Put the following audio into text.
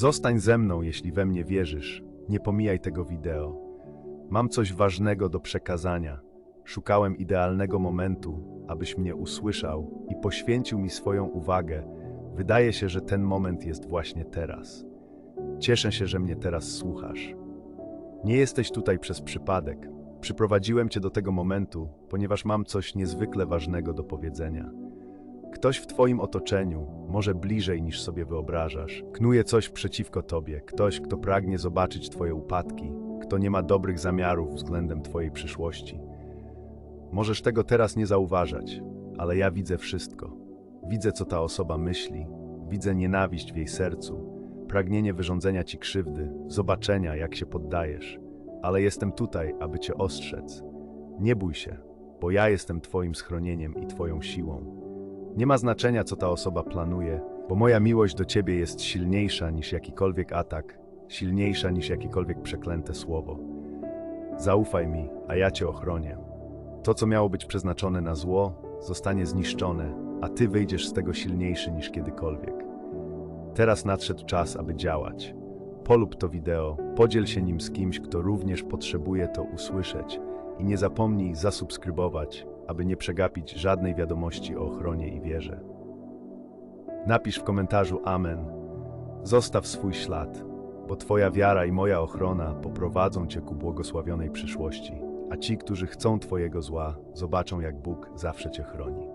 Zostań ze mną, jeśli we mnie wierzysz. Nie pomijaj tego wideo. Mam coś ważnego do przekazania. Szukałem idealnego momentu, abyś mnie usłyszał i poświęcił mi swoją uwagę. Wydaje się, że ten moment jest właśnie teraz. Cieszę się, że mnie teraz słuchasz. Nie jesteś tutaj przez przypadek. Przyprowadziłem cię do tego momentu, ponieważ mam coś niezwykle ważnego do powiedzenia. Ktoś w Twoim otoczeniu, może bliżej niż sobie wyobrażasz, knuje coś przeciwko Tobie, ktoś, kto pragnie zobaczyć Twoje upadki, kto nie ma dobrych zamiarów względem Twojej przyszłości. Możesz tego teraz nie zauważać, ale ja widzę wszystko. Widzę, co ta osoba myśli, widzę nienawiść w jej sercu, pragnienie wyrządzenia Ci krzywdy, zobaczenia, jak się poddajesz. Ale jestem tutaj, aby Cię ostrzec. Nie bój się, bo ja jestem Twoim schronieniem i Twoją siłą. Nie ma znaczenia, co ta osoba planuje, bo moja miłość do ciebie jest silniejsza niż jakikolwiek atak, silniejsza niż jakiekolwiek przeklęte słowo. Zaufaj mi, a ja cię ochronię. To, co miało być przeznaczone na zło, zostanie zniszczone, a ty wyjdziesz z tego silniejszy niż kiedykolwiek. Teraz nadszedł czas, aby działać. Polub to wideo, podziel się nim z kimś, kto również potrzebuje to usłyszeć i nie zapomnij zasubskrybować, aby nie przegapić żadnej wiadomości o ochronie i wierze. Napisz w komentarzu Amen. Zostaw swój ślad, bo Twoja wiara i moja ochrona poprowadzą Cię ku błogosławionej przyszłości, a ci, którzy chcą Twojego zła, zobaczą, jak Bóg zawsze Cię chroni.